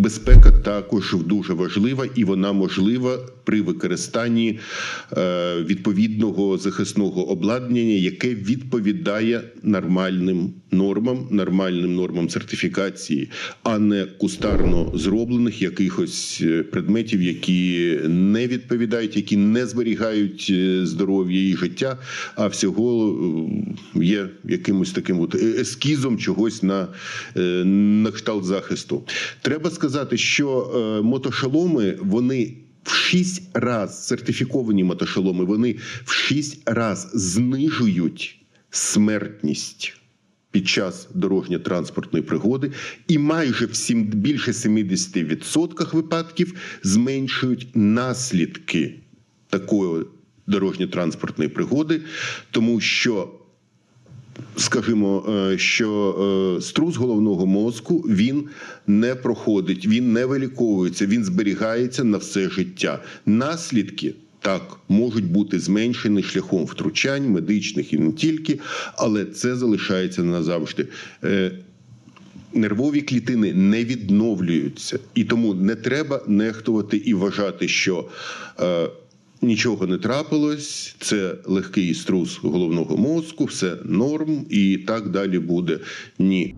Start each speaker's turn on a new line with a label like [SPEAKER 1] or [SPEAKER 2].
[SPEAKER 1] Безпека також дуже важлива, і вона можлива при використанні е, відповідного захисного обладнання, яке відповідає нормальним нормам, нормальним нормам сертифікації, а не кустарно зроблених якихось е, предметів, які не відповідають, які не зберігають е, здоров'я і життя, а всього е, є якимось таким от ескізом чогось на, на кшталт захисту. Треба сказати, що мотошоломи вони. В шість раз сертифіковані мотошоломи, вони в шість раз знижують смертність під час дорожньо-транспортної пригоди, і майже в сім, більше 70% випадків зменшують наслідки такої дорожньо-транспортної пригоди, тому що скажімо, е, що е, струс головного мозку він не проходить, він не виліковується, він зберігається на все життя. Наслідки. Так, можуть бути зменшені шляхом втручань медичних і не тільки, але це залишається назавжди. Е, Нервові клітини не відновлюються, і тому не треба нехтувати і вважати, що е, нічого не трапилось, це легкий струс головного мозку, все норм, і так далі буде. Ні.